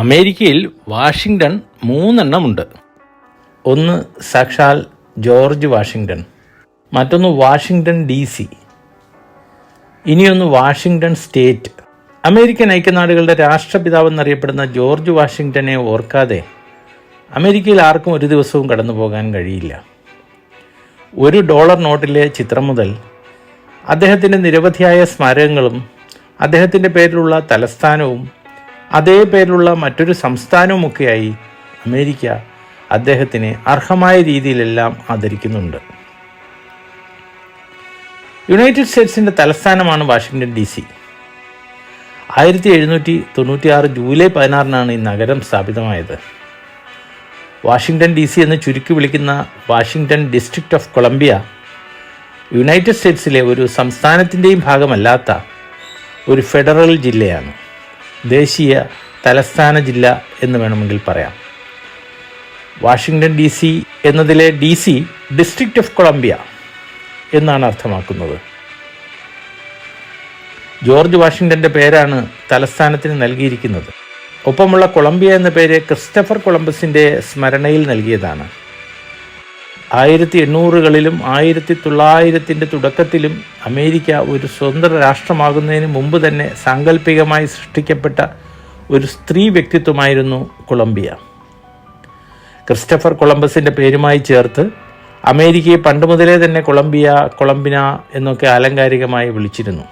അമേരിക്കയിൽ വാഷിങ്ടൺ മൂന്നെണ്ണമുണ്ട്. ഒന്ന് സാക്ഷാൽ ജോർജ് വാഷിങ്ടൺ മറ്റൊന്ന് വാഷിങ്ടൺ ഡി സി ഇനിയൊന്ന് വാഷിങ്ടൺ സ്റ്റേറ്റ്. അമേരിക്കൻ ഐക്യനാടുകളുടെ രാഷ്ട്രപിതാവ് എന്നറിയപ്പെടുന്ന ജോർജ് വാഷിങ്ടനെ ഓർക്കാതെ അമേരിക്കയിൽ ആർക്കും ഒരു ദിവസവും കടന്നു പോകാൻ കഴിയില്ല. ഒരു ഡോളർ നോട്ടിലെ ചിത്രം മുതൽ അദ്ദേഹത്തിന്റെ നിരവധിയായ സ്മാരകങ്ങളും അദ്ദേഹത്തിന്റെ പേരിലുള്ള തലസ്ഥാനവും അതേ പേരിലുള്ള മറ്റൊരു സംസ്ഥാനവുമൊക്കെയായി അമേരിക്ക അദ്ദേഹത്തിനെ അർഹമായ രീതിയിലെല്ലാം ആദരിക്കുന്നുണ്ട്. യുണൈറ്റഡ് സ്റ്റേറ്റ്സിന്റെ തലസ്ഥാനമാണ് വാഷിങ്ടൺ ഡി സി. ആയിരത്തി എഴുന്നൂറ്റി തൊണ്ണൂറ്റി ആറ് ജൂലൈ പതിനാറിനാണ് ഈ നഗരം സ്ഥാപിതമായത്. വാഷിങ്ടൺ ഡി സി എന്ന് ചുരുക്കി വിളിക്കുന്ന Washington district of Columbia united സ്റ്റേറ്റ്സിലെ ഒരു സംസ്ഥാനത്തിന്റെയും ഭാഗമല്ലാത്ത ഒരു ഫെഡറൽ ജില്ലയാണ്. ദേശീയ തലസ്ഥാന ജില്ല എന്ന് വേണമെങ്കിൽ പറയാം. വാഷിങ്ടൺ ഡി സി എന്നതിലെ D C district of Columbia എന്നാണ് അർത്ഥമാക്കുന്നത്. ജോർജ് വാഷിങ്ടന്റെ പേരാണ് തലസ്ഥാനത്തിന് നൽകിയിരിക്കുന്നത്. ഒപ്പമുള്ള കൊളംബിയ എന്ന പേര് ക്രിസ്റ്റഫർ കൊളംബസിന്റെ സ്മരണയിൽ നൽകിയതാണ്. ആയിരത്തി എണ്ണൂറുകളിലും ആയിരത്തി തൊള്ളായിരത്തിന്റെ തുടക്കത്തിലും അമേരിക്ക ഒരു സ്വതന്ത്ര രാഷ്ട്രമാകുന്നതിന് മുമ്പ് തന്നെ സാങ്കല്പികമായി സൃഷ്ടിക്കപ്പെട്ട ഒരു സ്ത്രീ വ്യക്തിത്വമായിരുന്നു കൊളംബിയ. ക്രിസ്റ്റഫർ കൊളംബസിന്റെ പേരുമായി ചേർത്ത് അമേരിക്കയെ പണ്ട് മുതലേ തന്നെ കൊളംബിയ കൊളംബിന എന്നൊക്കെ ആലങ്കാരികമായി വിളിച്ചിരുന്നു.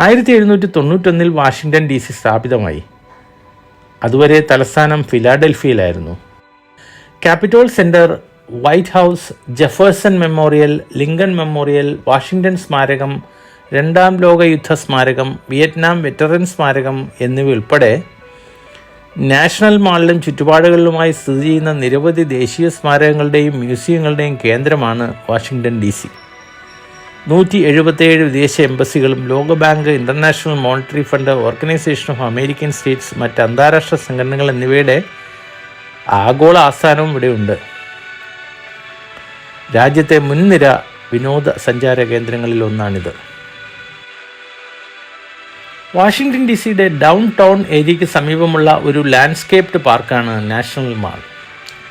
ആയിരത്തി എഴുന്നൂറ്റി തൊണ്ണൂറ്റൊന്നിൽ വാഷിങ്ടൺ ഡി സി സ്ഥാപിതമായി. അതുവരെ തലസ്ഥാനം ഫിലാഡൽഫിയയിലായിരുന്നു Capitol center White House Jefferson memorial Lincoln memorial Washington സ്മാരകം രണ്ടാം ലോകയുദ്ധ സ്മാരകം വിയറ്റ്നാം വെറ്ററൻ സ്മാരകം എന്നിവയുൾപ്പെടെ നാഷണൽ മാളിലും ചുറ്റുപാടുകളിലുമായി സ്ഥിതി ചെയ്യുന്ന നിരവധി ദേശീയ സ്മാരകങ്ങളുടെയും മ്യൂസിയങ്ങളുടെയും കേന്ദ്രമാണ് വാഷിംഗ്ടൺ ഡി സി. നൂറ്റി എഴുപത്തേഴ് വിദേശ എംബസികളും ലോകബാങ്ക് international monetary fund organization of American states മറ്റ് അന്താരാഷ്ട്ര സംഘടനകൾ എന്നിവയുടെ ആഗോള ആസ്ഥാനവും ഇവിടെയുണ്ട്. രാജ്യത്തെ മുൻനിര വിനോദ സഞ്ചാര കേന്ദ്രങ്ങളിൽ ഒന്നാണിത്. വാഷിംഗ്ടൺ ഡി സിയുടെ ഡൗൺ ടൗൺ ഏരിയയ്ക്ക് സമീപമുള്ള ഒരു ലാൻഡ്സ്കേപ്ഡ് പാർക്കാണ് നാഷണൽ മാൾ.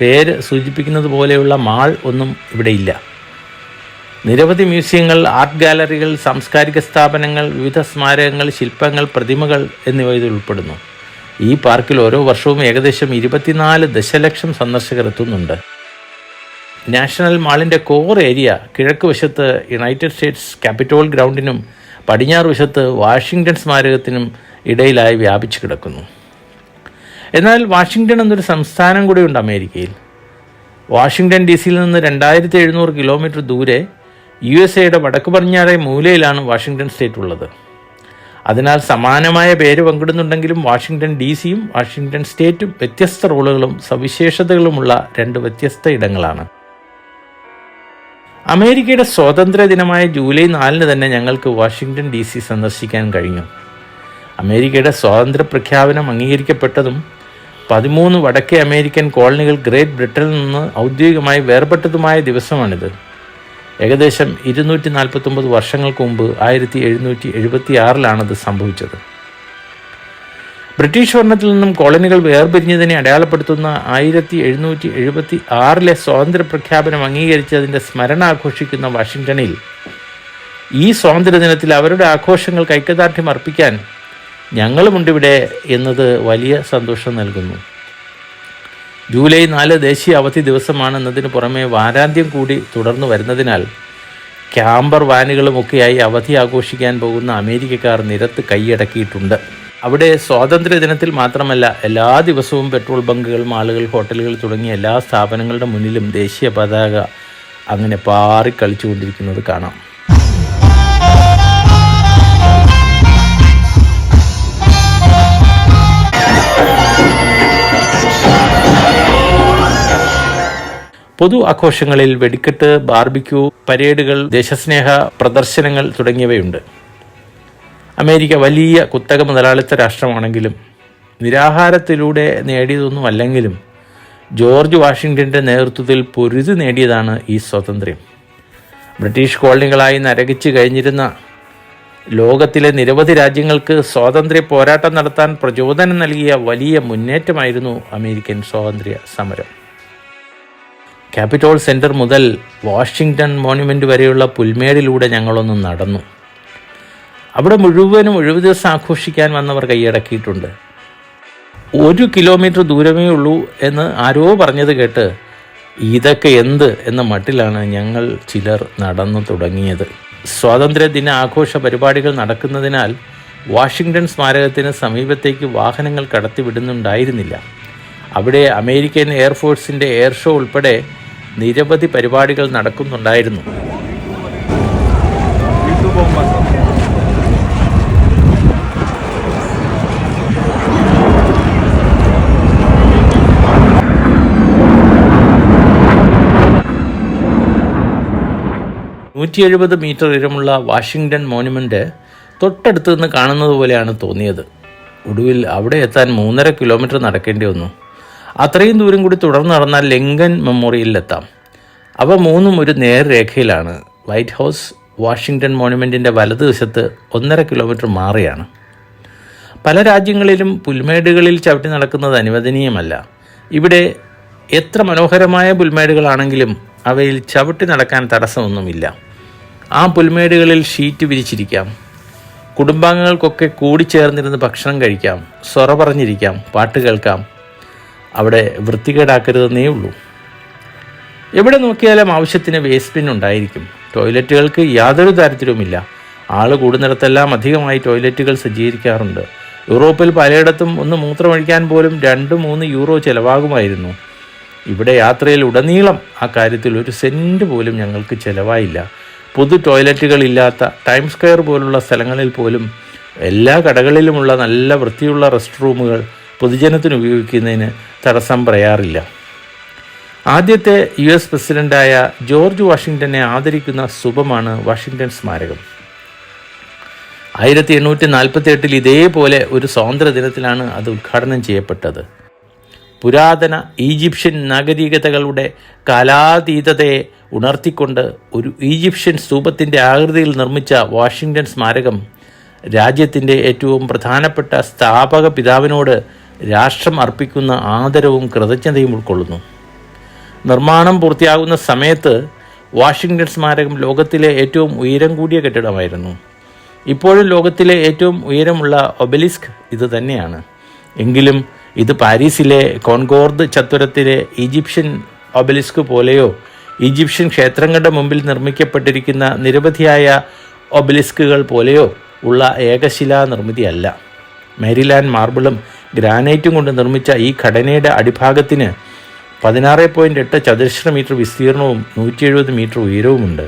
പേര് സൂചിപ്പിക്കുന്നത് പോലെയുള്ള മാൾ ഒന്നും ഇവിടെയില്ല. നിരവധി മ്യൂസിയങ്ങൾ ആർട്ട് ഗാലറികൾ സാംസ്കാരിക സ്ഥാപനങ്ങൾ വിവിധ സ്മാരകങ്ങൾ ശില്പങ്ങൾ പ്രതിമകൾ എന്നിവ ഇതിൽ ഉൾപ്പെടുന്നു. ഈ പാർക്കിൽ ഓരോ വർഷവും ഏകദേശം ഇരുപത്തിനാല് ദശലക്ഷം സന്ദർശകർ എത്തുന്നുണ്ട്. നാഷണൽ മാളിന്റെ കോർ ഏരിയ കിഴക്ക് വശത്ത് യുണൈറ്റഡ് സ്റ്റേറ്റ്സ് ക്യാപിറ്റോൾ ഗ്രൗണ്ടിനും പടിഞ്ഞാറ് വശത്ത് വാഷിങ്ടൺ സ്മാരകത്തിനും ഇടയിലായി വ്യാപിച്ചു കിടക്കുന്നു. എന്നാൽ വാഷിങ്ടൺ എന്നൊരു സംസ്ഥാനം കൂടിയുണ്ട് അമേരിക്കയിൽ. വാഷിങ്ടൺ ഡി സിയിൽ നിന്ന് രണ്ടായിരത്തി എഴുന്നൂറ് കിലോമീറ്റർ ദൂരെ യു എസ് എയുടെ വടക്ക് പടിഞ്ഞാറേ മൂലയിലാണ് വാഷിങ്ടൺ സ്റ്റേറ്റ് ഉള്ളത്. അതിനാൽ സമാനമായ പേര് പങ്കിടുന്നുണ്ടെങ്കിലും വാഷിങ്ടൺ ഡി സിയും വാഷിങ്ടൺ സ്റ്റേറ്റും വ്യത്യസ്ത റോളുകളും സവിശേഷതകളുമുള്ള രണ്ട് വ്യത്യസ്ത ഇടങ്ങളാണ്. അമേരിക്കയുടെ സ്വാതന്ത്ര്യ ദിനമായ ജൂലൈ നാലിന് തന്നെ ഞങ്ങൾക്ക് വാഷിങ്ടൺ ഡി സി സന്ദർശിക്കാൻ കഴിഞ്ഞു. അമേരിക്കയുടെ സ്വാതന്ത്ര്യ പ്രഖ്യാപനം അംഗീകരിക്കപ്പെട്ടതും പതിമൂന്ന് വടക്കേ അമേരിക്കൻ കോളനികൾ ഗ്രേറ്റ് ബ്രിട്ടനിൽ നിന്ന് ഔദ്യോഗികമായി വേർപെട്ടതുമായ ദിവസമാണിത്. ഏകദേശം ഇരുന്നൂറ്റി നാൽപ്പത്തൊമ്പത് വർഷങ്ങൾക്ക് മുമ്പ് ആയിരത്തി എഴുന്നൂറ്റി എഴുപത്തി ആറിലാണത് സംഭവിച്ചത്. ബ്രിട്ടീഷ് ഭരണത്തിൽ നിന്നും കോളനികൾ വേർപിരിഞ്ഞതിനെ അടയാളപ്പെടുത്തുന്ന ആയിരത്തി എഴുന്നൂറ്റി എഴുപത്തി ആറിലെ സ്വാതന്ത്ര്യ പ്രഖ്യാപനം അംഗീകരിച്ചതിന്റെ സ്മരണ ആഘോഷിക്കുന്ന വാഷിങ്ടണിൽ ഈ സ്വാതന്ത്ര്യ ദിനത്തിൽ അവരുടെ ആഘോഷങ്ങൾ കൈക്കദാർഢ്യം അർപ്പിക്കാൻ ഞങ്ങളുമുണ്ടിവിടെ എന്നത് വലിയ സന്തോഷം നൽകുന്നു. ജൂലൈ നാല് ദേശീയ അവധി ദിവസമാണെന്നതിന് പുറമെ വാരാന്ത്യം കൂടി തുടർന്നു വരുന്നതിനാൽ ക്യാമ്പർ വാനുകളുമൊക്കെയായി അവധി ആഘോഷിക്കാൻ പോകുന്ന അമേരിക്കക്കാർ നിരത്ത് കൈയടക്കിയിട്ടുണ്ട്. അവിടെ സ്വാതന്ത്ര്യ ദിനത്തിൽ മാത്രമല്ല എല്ലാ ദിവസവും പെട്രോൾ ബങ്കുകൾ മാളുകൾ ഹോട്ടലുകൾ തുടങ്ങിയ എല്ലാ സ്ഥാപനങ്ങളുടെ മുന്നിലും ദേശീയ പതാക അങ്ങനെ പാറി കളിച്ചുകൊണ്ടിരിക്കുന്നത് കാണാം. പൊതു ആഘോഷങ്ങളിൽ വെടിക്കെട്ട് ബാർബിക്യൂ പരേഡുകൾ ദേശസ്നേഹ പ്രദർശനങ്ങൾ തുടങ്ങിയവയുണ്ട്. അമേരിക്ക വലിയ കുത്തക മുതലാളിത്ത രാഷ്ട്രമാണെങ്കിലും നിരാഹാരത്തിലൂടെ നേടിയതൊന്നും അല്ലെങ്കിലും ജോർജ് വാഷിങ്ടന്റെ നേതൃത്വത്തിൽ പൊരുതി നേടിയതാണ് ഈ സ്വാതന്ത്ര്യം. ബ്രിട്ടീഷ് കോളനികളായി നരകിച്ച് കഴിഞ്ഞിരുന്ന ലോകത്തിലെ നിരവധി രാജ്യങ്ങൾക്ക് സ്വാതന്ത്ര്യ പോരാട്ടം നടത്താൻ പ്രചോദനം നൽകിയ വലിയ മുന്നേറ്റമായിരുന്നു അമേരിക്കൻ സ്വാതന്ത്ര്യ സമരം. ക്യാപിറ്റോൾ സെന്റർ മുതൽ വാഷിങ്ടൺ മോണുമെന്റ് വരെയുള്ള പുൽമേടിലൂടെ ഞങ്ങളൊന്ന് നടന്നു. അവിടെ മുഴുവനും ഒഴിവു ദിവസം ആഘോഷിക്കാൻ വന്നവർ കൈയടക്കിയിട്ടുണ്ട്. ഒരു കിലോമീറ്റർ ദൂരമേ ഉള്ളൂ എന്ന് ആരോ പറഞ്ഞത് കേട്ട് ഇതൊക്കെ എന്ത് എന്ന മട്ടിലാണ് ഞങ്ങൾ ചിലർ നടന്നു തുടങ്ങിയത്. സ്വാതന്ത്ര്യദിന ആഘോഷ പരിപാടികൾ നടക്കുന്നതിനാൽ വാഷിങ്ടൺ സ്മാരകത്തിന് സമീപത്തേക്ക് വാഹനങ്ങൾ കടത്തിവിടുന്നുണ്ടായിരുന്നില്ല. അവിടെ അമേരിക്കൻ എയർഫോഴ്സിന്റെ എയർ ഷോ ഉൾപ്പെടെ നിരവധി പരിപാടികൾ നടക്കുന്നുണ്ടായിരുന്നു. നൂറ്റി എഴുപത് മീറ്റർ ഉയരമുള്ള വാഷിങ്ടൺ മോനുമെന്റ് തൊട്ടടുത്ത് നിന്ന് കാണുന്നത് പോലെയാണ് തോന്നിയത്. ഒടുവിൽ അവിടെ എത്താൻ മൂന്നര കിലോമീറ്റർ നടക്കേണ്ടി വന്നു. അത്രയും ദൂരം കൂടി തുടർന്ന് നടന്നാൽ ലെങ്കൻ മെമ്മോറിയലിലെത്താം അവ മൂന്നും ഒരു നേർരേഖയിലാണ്. വൈറ്റ് ഹൗസ് വാഷിങ്ടൺ മോണുമെന്റിന്റെ വലതുവശത്ത് ഒന്നര കിലോമീറ്റർ മാറിയാണ്. പല രാജ്യങ്ങളിലും പുൽമേടുകളിൽ ചവിട്ടി നടക്കുന്നത് അനുവദനീയമല്ല. ഇവിടെ എത്ര മനോഹരമായ പുൽമേടുകളാണെങ്കിലും അവയിൽ ചവിട്ടി നടക്കാൻ തടസ്സമൊന്നുമില്ല. ആ പുൽമേടുകളിൽ ഷീറ്റ് വിരിച്ചിരിക്കാം. കുടുംബാംഗങ്ങൾക്കൊക്കെ കൂടിച്ചേർന്നിരുന്ന് ഭക്ഷണം കഴിക്കാം. സ്വറ പറഞ്ഞിരിക്കാം. പാട്ട് കേൾക്കാം. അവിടെ വൃത്തികേടാക്കരുതെന്നേ ഉള്ളൂ എവിടെ നോക്കിയാലും ആവശ്യത്തിന് വേസ്റ്റ് ബിൻ ഉണ്ടായിരിക്കും. ടോയ്ലറ്റുകൾക്ക് യാതൊരു താരത്തിലുമില്ല ആൾ കൂടുന്നിടത്തെല്ലാം അധികമായി ടോയ്ലറ്റുകൾ സജ്ജീകരിക്കാറുണ്ട്. യൂറോപ്പിൽ പലയിടത്തും ഒന്ന് മൂത്രമൊഴിക്കാൻ പോലും രണ്ട് മൂന്ന് യൂറോ ചിലവാകുമായിരുന്നു. ഇവിടെ യാത്രയിൽ ഉടനീളം ആ കാര്യത്തിൽ ഒരു സെന്റ് പോലും ഞങ്ങൾക്ക് ചിലവായില്ല. പൊതു ടോയ്ലറ്റുകളില്ലാത്ത ടൈം സ്ക്വയർ പോലുള്ള സ്ഥലങ്ങളിൽ പോലും എല്ലാ കടകളിലുമുള്ള നല്ല വൃത്തിയുള്ള റെസ്റ്റ് റൂമുകൾ പൊതുജനത്തിന് ഉപയോഗിക്കുന്നതിന് തടസ്സം പറയാറില്ല. ആദ്യത്തെ യു എസ് പ്രസിഡന്റായ ജോർജ് വാഷിങ്ടനെ ആദരിക്കുന്ന സുഭമാണ് വാഷിങ്ടൺ സ്മാരകം. ആയിരത്തി എണ്ണൂറ്റി നാൽപ്പത്തി എട്ടിൽ ഇതേപോലെ ഒരു സ്വാതന്ത്ര്യ ദിനത്തിലാണ് അത് ഉദ്ഘാടനം ചെയ്യപ്പെട്ടത്. പുരാതന ഈജിപ്ഷ്യൻ നാഗരികതകളുടെ കാലാതീതതയെ ഉണർത്തിക്കൊണ്ട് ഒരു ഈജിപ്ഷ്യൻ സ്തൂപത്തിന്റെ ആകൃതിയിൽ നിർമ്മിച്ച വാഷിങ്ടൺ സ്മാരകം രാജ്യത്തിന്റെ ഏറ്റവും പ്രധാനപ്പെട്ട സ്ഥാപക പിതാവിനോട് രാഷ്ട്രം അർപ്പിക്കുന്ന ആദരവും കൃതജ്ഞതയും ഉൾക്കൊള്ളുന്നു. നിർമ്മാണം പൂർത്തിയാകുന്ന സമയത്ത് വാഷിങ്ടൺ സ്മാരകം ലോകത്തിലെ ഏറ്റവും ഉയരം കൂടിയ കെട്ടിടമായിരുന്നു. ഇപ്പോഴും ലോകത്തിലെ ഏറ്റവും ഉയരമുള്ള ഒബലിസ്ക് ഇത് തന്നെയാണ്. എങ്കിലും ഇത് പാരീസിലെ കോൺകോർദ് ചത്തുരത്തിലെ ഈജിപ്ഷ്യൻ ഒബലിസ്ക് പോലെയോ ഈജിപ്ഷ്യൻ ക്ഷേത്രങ്ങളുടെ മുമ്പിൽ നിർമ്മിക്കപ്പെട്ടിരിക്കുന്ന നിരവധിയായ ഒബലിസ്കുകൾ പോലെയോ ഉള്ള ഏകശിലാ നിർമ്മിതിയല്ല. മേരിലാൻഡ് മാർബിളും ഗ്രാനൈറ്റും കൊണ്ട് നിർമ്മിച്ച ഈ ഘടനയുടെ അടിഭാഗത്തിന് പതിനാറ് പോയിന്റ് എട്ട് ചതുരശ്ര മീറ്റർ വിസ്തീർണവും നൂറ്റി എഴുപത് മീറ്റർ ഉയരവുമുണ്ട്.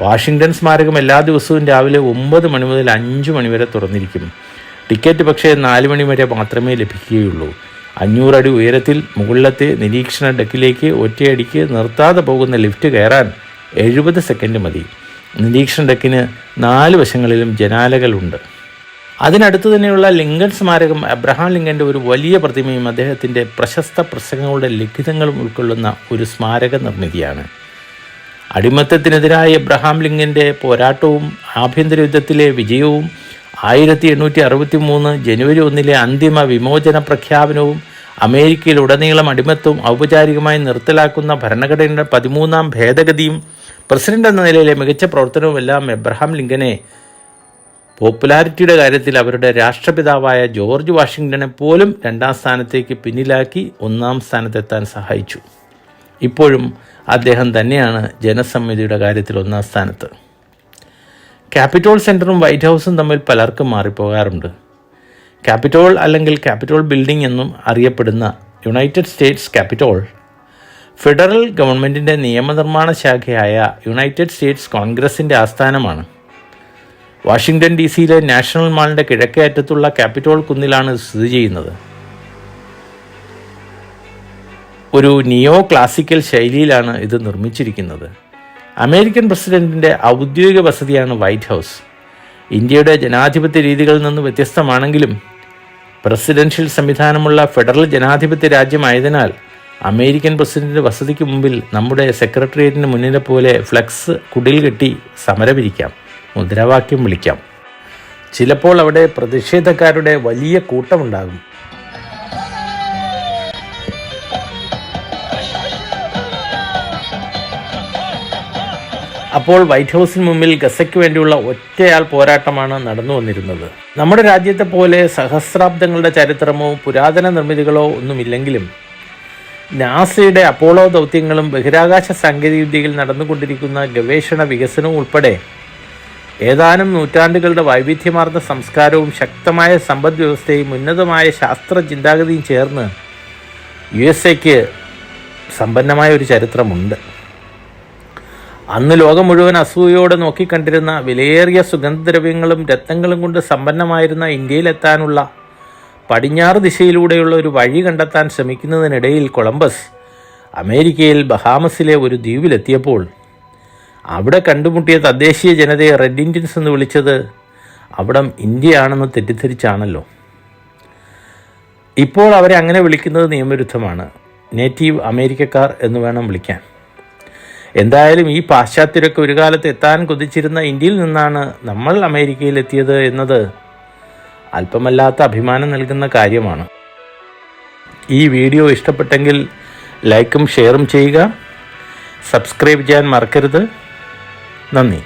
വാഷിങ്ടൺ സ്മാരകം എല്ലാ ദിവസവും രാവിലെ ഒമ്പത് മണി മുതൽ അഞ്ച് മണി വരെ തുറന്നിരിക്കും. ടിക്കറ്റ് പക്ഷേ നാല് മണി വരെ മാത്രമേ ലഭിക്കുകയുള്ളൂ. അഞ്ഞൂറടി ഉയരത്തിൽ മുകളിലത്തെ നിരീക്ഷണ ഡെക്കിലേക്ക് ഒറ്റയടിക്ക് നിർത്താതെ പോകുന്ന ലിഫ്റ്റ് കയറാൻ എഴുപത് സെക്കൻഡ് മതി. നിരീക്ഷണ ഡെക്കിന് നാല് വശങ്ങളിലും ജനാലകളുണ്ട്. അതിനടുത്ത് തന്നെയുള്ള ലിങ്കൺ സ്മാരകം അബ്രഹാം ലിങ്കന്റെ ഒരു വലിയ പ്രതിമയും അദ്ദേഹത്തിന്റെ പ്രശസ്ത പ്രസംഗങ്ങളുടെ ലിഖിതങ്ങളും ഉൾക്കൊള്ളുന്ന ഒരു സ്മാരക നിർമ്മിതിയാണ്. അടിമത്തത്തിനെതിരായ എബ്രഹാം ലിങ്കന്റെ പോരാട്ടവും ആഭ്യന്തര യുദ്ധത്തിലെ വിജയവും ആയിരത്തി എണ്ണൂറ്റി അറുപത്തി മൂന്ന് ജനുവരി ഒന്നിലെ അന്തിമ വിമോചന പ്രഖ്യാപനവും അമേരിക്കയിൽ ഉടനീളം അടിമത്വം ഔപചാരികമായി നിർത്തലാക്കുന്ന ഭരണഘടനയുടെ പതിമൂന്നാം ഭേദഗതിയും പ്രസിഡന്റ് എന്ന നിലയിലെ മികച്ച പ്രവർത്തനവുമെല്ലാം എബ്രഹാം ലിങ്കനെ പോപ്പുലാരിറ്റിയുടെ കാര്യത്തിൽ അവരുടെ രാഷ്ട്രപിതാവായ ജോർജ് വാഷിങ്ടനെ പോലും രണ്ടാം സ്ഥാനത്തേക്ക് പിന്നിലാക്കി ഒന്നാം സ്ഥാനത്തെത്താൻ സഹായിച്ചു. ഇപ്പോഴും അദ്ദേഹം തന്നെയാണ് ജനസമ്മതിയുടെ കാര്യത്തിൽ ഒന്നാം സ്ഥാനത്ത്. ക്യാപിറ്റോൾ സെന്ററും വൈറ്റ് ഹൗസും തമ്മിൽ പലർക്കും മാറിപ്പോകാറുണ്ട്. ക്യാപിറ്റോൾ അല്ലെങ്കിൽ ക്യാപിറ്റോൾ ബിൽഡിംഗ് എന്നും അറിയപ്പെടുന്ന യുണൈറ്റഡ് സ്റ്റേറ്റ്സ് ക്യാപിറ്റോൾ ഫെഡറൽ ഗവൺമെന്റിന്റെ നിയമനിർമ്മാണ ശാഖയായ യുണൈറ്റഡ് സ്റ്റേറ്റ്സ് കോൺഗ്രസിന്റെ ആസ്ഥാനമാണ്. വാഷിങ്ടൺ ഡി സിയിലെ നാഷണൽ മാളിന്റെ കിഴക്കേ അറ്റത്തുള്ള ക്യാപിറ്റോൾ കുന്നിലാണ് സ്ഥിതി ചെയ്യുന്നത്. ഒരു നിയോ ക്ലാസിക്കൽ ശൈലിയിലാണ് ഇത് നിർമ്മിച്ചിരിക്കുന്നത്. അമേരിക്കൻ പ്രസിഡന്റിന്റെ ഔദ്യോഗിക വസതിയാണ് വൈറ്റ് ഹൗസ്. ഇന്ത്യയുടെ ജനാധിപത്യ രീതികളിൽ നിന്ന് വ്യത്യസ്തമാണെങ്കിലും പ്രസിഡൻഷ്യൽ സംവിധാനമുള്ള ഫെഡറൽ ജനാധിപത്യ രാജ്യമായതിനാൽ അമേരിക്കൻ പ്രസിഡന്റിന്റെ വസതിക്ക് മുമ്പിൽ നമ്മുടെ സെക്രട്ടേറിയറ്റിന് മുന്നിലെ പോലെ ഫ്ലക്സ് കുടിൽ കെട്ടി സമരമിരിക്കാം മുദ്രാവാക്യം വിളിക്കാം. ചിലപ്പോൾ അവിടെ പ്രതിഷേധക്കാരുടെ വലിയ കൂട്ടമുണ്ടാകും. അപ്പോൾ വൈറ്റ് ഹൗസിന് മുമ്പിൽ ഗസയ്ക്ക് വേണ്ടിയുള്ള ഒറ്റയാൾ പോരാട്ടമാണ് നടന്നു വന്നിരുന്നത്. നമ്മുടെ രാജ്യത്തെ പോലെ സഹസ്രാബ്ദങ്ങളുടെ ചരിത്രമോ പുരാതന നിർമ്മിതികളോ ഒന്നുമില്ലെങ്കിലും നാസയുടെ അപ്പോളോ ദൗത്യങ്ങളും ബഹിരാകാശ സാങ്കേതികവിദ്യയിൽ നടന്നുകൊണ്ടിരിക്കുന്ന ഗവേഷണ വികസനവും ഉൾപ്പെടെ ഏതാനും നൂറ്റാണ്ടുകളുടെ വൈവിധ്യമാർന്ന സംസ്കാരവും ശക്തമായ സമ്പദ് വ്യവസ്ഥയും ഉന്നതമായ ശാസ്ത്ര ചിന്താഗതിയും ചേർന്ന് യു എസ് എക്ക് സമ്പന്നമായ ഒരു ചരിത്രമുണ്ട്. അന്ന് ലോകം മുഴുവൻ അസൂയയോടെ നോക്കിക്കണ്ടിരുന്ന വിലയേറിയ സുഗന്ധദ്രവ്യങ്ങളും രത്നങ്ങളും കൊണ്ട് സമ്പന്നമായിരുന്ന ഇന്ത്യയിലെത്താനുള്ള പടിഞ്ഞാറ് ദിശയിലൂടെയുള്ള ഒരു വഴി കണ്ടെത്താൻ ശ്രമിക്കുന്നതിനിടയിൽ കൊളംബസ് അമേരിക്കയിൽ ബഹാമസിലെ ഒരു ദ്വീപിലെത്തിയപ്പോൾ അവിടെ കണ്ടുമുട്ടിയ തദ്ദേശീയ ജനതയെ റെഡ് ഇന്ത്യൻസ് എന്ന് വിളിച്ചത് അവിടം ഇന്ത്യയാണെന്ന് തെറ്റിദ്ധരിച്ചാണല്ലോ. ഇപ്പോൾ അവരെ അങ്ങനെ വിളിക്കുന്നത് നിയമവിരുദ്ധമാണ്. നേറ്റീവ് അമേരിക്കക്കാർ എന്ന് വേണം വിളിക്കാൻ. എന്തായാലും ഈ പാശ്ചാത്യരൊക്കെ ഒരു കാലത്ത് എത്താൻ കൊതിച്ചിരുന്ന ഇന്ത്യയിൽ നിന്നാണ് നമ്മൾ അമേരിക്കയിലെത്തിയത് എന്നത് അല്പമല്ലാത്ത അഭിമാനം നൽകുന്ന കാര്യമാണ്. ഈ വീഡിയോ ഇഷ്ടപ്പെട്ടെങ്കിൽ ലൈക്കും ഷെയറും ചെയ്യുക. സബ്സ്ക്രൈബ് ചെയ്യാൻ മറക്കരുത്. നന്ദി.